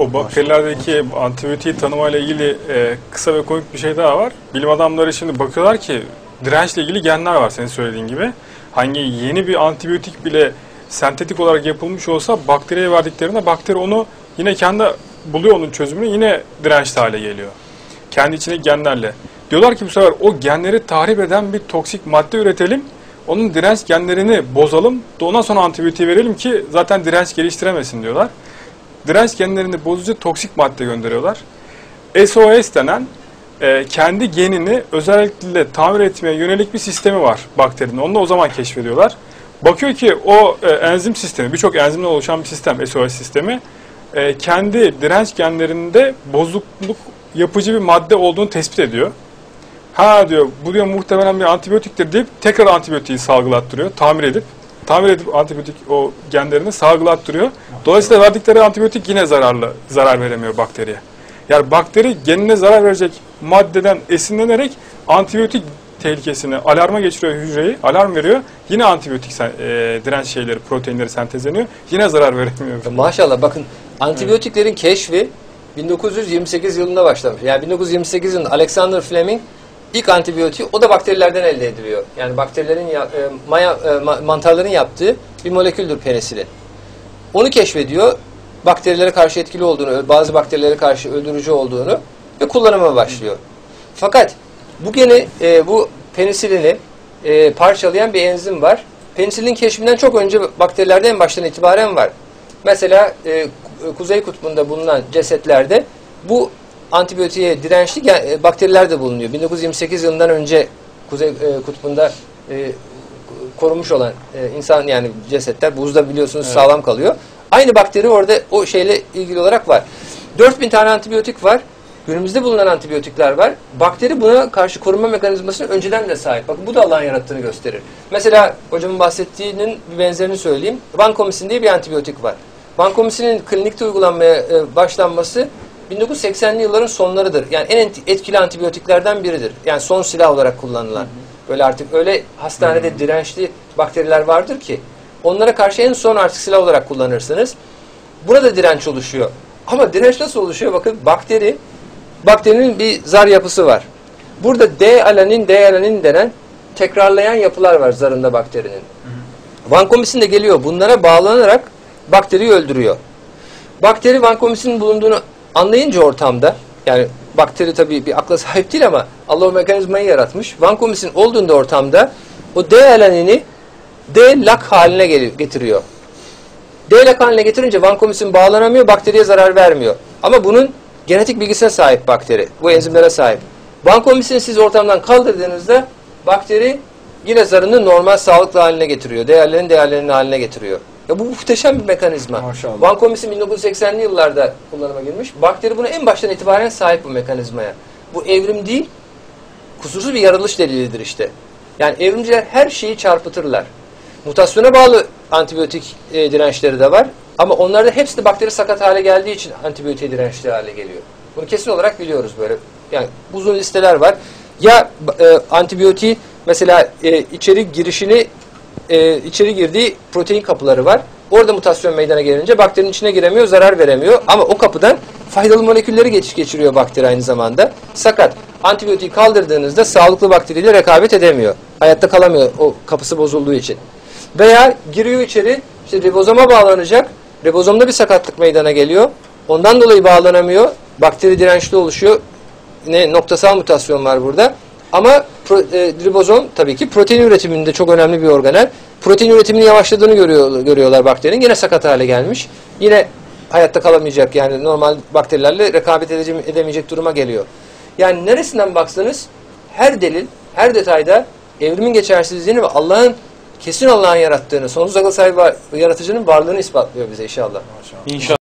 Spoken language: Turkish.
O bakterilerdeki antibiyotiği tanımayla ilgili e, kısa ve komik bir şey daha var. Bilim adamları şimdi bakıyorlar ki dirençle ilgili genler var senin söylediğin gibi. Hangi yeni bir antibiyotik bile sentetik olarak yapılmış olsa bakteriye verdiklerinde bakteri onu yine kendi buluyor onun çözümünü yine dirençli hale geliyor. Kendi içindeki genlerle. Diyorlar ki bu sefer o genleri tahrip eden bir toksik madde üretelim. Onun direnç genlerini bozalım. Ondan sonra antibiyotiği verelim ki zaten direnç geliştiremesin diyorlar direnç genlerini bozucu toksik madde gönderiyorlar. SOS denen e, kendi genini özellikle tamir etmeye yönelik bir sistemi var bakterinin. Onu da o zaman keşfediyorlar. Bakıyor ki o e, enzim sistemi, birçok enzimle oluşan bir sistem, SOS sistemi, e, kendi direnç genlerinde bozukluk yapıcı bir madde olduğunu tespit ediyor. Ha diyor, bu diyor muhtemelen bir antibiyotiktir deyip tekrar antibiyotiği salgılattırıyor, tamir edip tamir edip antibiyotik o genlerini salgılattırıyor. Dolayısıyla verdikleri antibiyotik yine zararlı, zarar veremiyor bakteriye. Yani bakteri genine zarar verecek maddeden esinlenerek antibiyotik tehlikesini alarma geçiriyor hücreyi, alarm veriyor. Yine antibiyotik e, direnç şeyleri, proteinleri sentezleniyor. Yine zarar veremiyor. Maşallah bakın antibiyotiklerin keşfi 1928 yılında başlamış. Yani 1928 yılında Alexander Fleming ilk antibiyotiği o da bakterilerden elde ediliyor. Yani bakterilerin ya- e, maya, e, ma- mantarların yaptığı bir moleküldür penisilin. Onu keşfediyor. Bakterilere karşı etkili olduğunu, bazı bakterilere karşı öldürücü olduğunu ve kullanıma başlıyor. Fakat bu gene e, bu penisilini e, parçalayan bir enzim var. Penisilin keşfinden çok önce bakterilerde en baştan itibaren var. Mesela e, Kuzey Kutbu'nda bulunan cesetlerde bu antibiyotiğe dirençli e, bakteriler de bulunuyor. 1928 yılından önce Kuzey e, Kutbu'nda e, korunmuş olan e, insan yani cesetler buzda biliyorsunuz sağlam kalıyor. Aynı bakteri orada o şeyle ilgili olarak var. 4000 tane antibiyotik var. Günümüzde bulunan antibiyotikler var. Bakteri buna karşı korunma mekanizmasına önceden de sahip. Bakın bu da Allah'ın yarattığını gösterir. Mesela hocamın bahsettiğinin bir benzerini söyleyeyim. Vancomycin diye bir antibiyotik var. Vancomycin'in klinikte uygulanmaya başlanması 1980'li yılların sonlarıdır. Yani en etkili antibiyotiklerden biridir. Yani son silah olarak kullanılan. Böyle artık öyle hastanede dirençli bakteriler vardır ki onlara karşı en son artık silah olarak kullanırsınız. Burada direnç oluşuyor. Ama direnç nasıl oluşuyor? Bakın bakteri, bakterinin bir zar yapısı var. Burada D-alanin, D-alanin denen tekrarlayan yapılar var zarında bakterinin. Vancomycin de geliyor. Bunlara bağlanarak bakteriyi öldürüyor. Bakteri vancomycinin bulunduğunu anlayınca ortamda, yani bakteri tabii bir akla sahip değil ama Allah o mekanizmayı yaratmış. Vancomycin olduğunda ortamda o D-alanini D-lak haline gel- getiriyor. D-lak haline getirince vancomycin bağlanamıyor, bakteriye zarar vermiyor. Ama bunun genetik bilgisine sahip bakteri, bu enzimlere sahip. Vancomycin siz ortamdan kaldırdığınızda bakteri yine zarını normal sağlıklı haline getiriyor. Değerlerini değerlerinin haline getiriyor. Ya bu muhteşem bir mekanizma. Maşallah. Vancomycin 1980'li yıllarda kullanıma girmiş. Bakteri buna en baştan itibaren sahip bu mekanizmaya. Bu evrim değil, kusursuz bir yaratılış delilidir işte. Yani evrimciler her şeyi çarpıtırlar. Mutasyona bağlı antibiyotik e, dirençleri de var. Ama onlarda hepsi de bakteri sakat hale geldiği için antibiyotik dirençli hale geliyor. Bunu kesin olarak biliyoruz böyle. Yani uzun listeler var. Ya e, antibiyotiği mesela e, içeri girişini e, içeri girdiği protein kapıları var. Orada mutasyon meydana gelince bakterinin içine giremiyor, zarar veremiyor. Ama o kapıdan faydalı molekülleri geçiş geçiriyor bakteri aynı zamanda. Sakat antibiyotiği kaldırdığınızda sağlıklı bakteriyle rekabet edemiyor. Hayatta kalamıyor o kapısı bozulduğu için. Veya giriyor içeri, işte ribozoma bağlanacak. Ribozomda bir sakatlık meydana geliyor. Ondan dolayı bağlanamıyor. Bakteri dirençli oluşuyor. Ne noktasal mutasyon var burada. Ama pro, e, ribozom tabii ki protein üretiminde çok önemli bir organel. Protein üretiminin yavaşladığını görüyor, görüyorlar bakterinin. Yine sakat hale gelmiş. Yine hayatta kalamayacak yani normal bakterilerle rekabet edemeyecek duruma geliyor. Yani neresinden baksanız her delil, her detayda evrimin geçersizliğini ve Allah'ın kesin Allah'ın yarattığını, sonsuz akıl sahibi var- yaratıcının varlığını ispatlıyor bize inşallah. İnşallah.